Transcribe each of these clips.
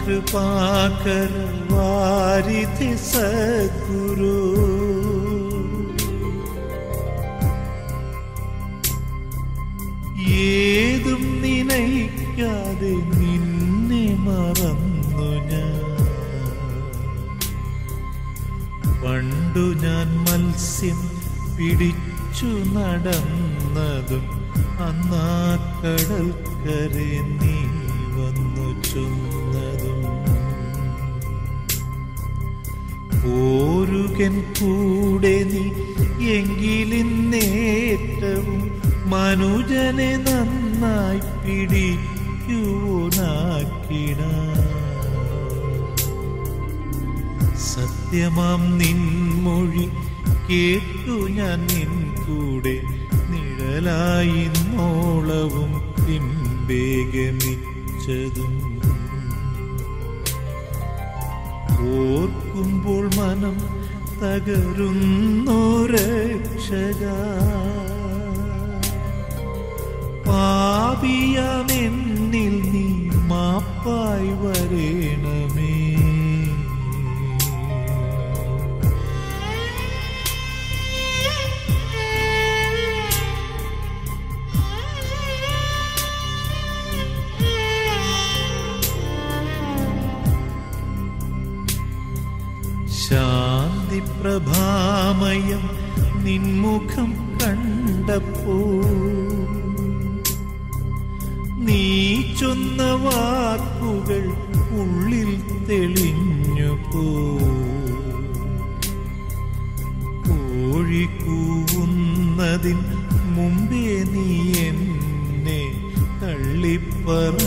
കൃപാകര വാരിധി സദ്ഗുരു. ഏതും നിനയിക്കാതെ നിന്നെ മറന്നു ഞാൻ. പണ്ടു ഞാൻ മത്സ്യം പിടിച്ചു നടന്നതും അന്നാ കടൽക്കരെ നീ വന്നു ചൊന്നതും പോരുകൻ കൂടെ നീ എങ്കിലിന്നേറ്റവും മനുജനെ നന്നായി പിടിക്കുവോനാക്കിട. സത്യമാം നിൻമൊഴി കേട്ടു ഞാൻ നിൻ കൂടെ നിഴലായി നോളവും പിൻവേഗമിച്ചതും ഓർക്കുമ്പോൾ മനം തകരുന്നു രക്ഷക. പാപിയാമെന്നിൽ നീ മാപ്പായി വരേണമേ. ശാന്തി പ്രഭാമയം നിൻമുഖം കണ്ടപ്പോ നീ ചൊന്ന വാക്കുകൾ ഉള്ളിൽ തെളിഞ്ഞു പോഴിക്കൂവുന്നതിൻ മുമ്പേ നീ എന്നെ തള്ളിപ്പറഞ്ഞിടും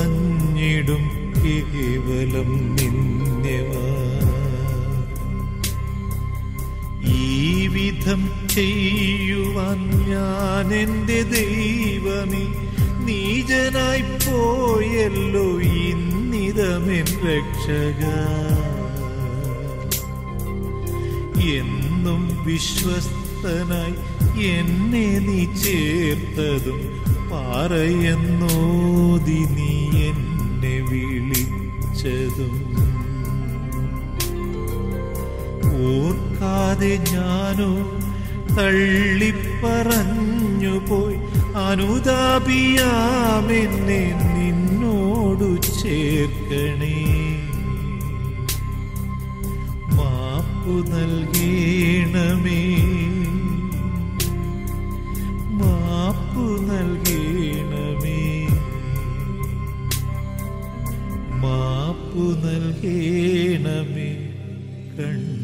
കേവലം നിന്യവാ വിധം ചെയ്യുവാൻ ഞാൻ എന്റെ ദൈവമേ നീജനായി പോയല്ലോ ഇന്നിതമെൻ രക്ഷക. എന്നും വിശ്വസ്തനായി എന്നെ നീ ചേർത്തതും പാറയെന്നോതി നീ എന്നെ വിളിച്ചതും. ഓർക്കാതെ ഞാനോ തള്ളിപ്പറഞ്ഞു പോയി. അനുതാപിയാമെന്നെ നിന്നോടു ചേർക്കണേ. മാപ്പു നൽകേണമേ. മാപ്പു നൽകേണമേ. മാപ്പു നൽകേണമേ. കണ്ണ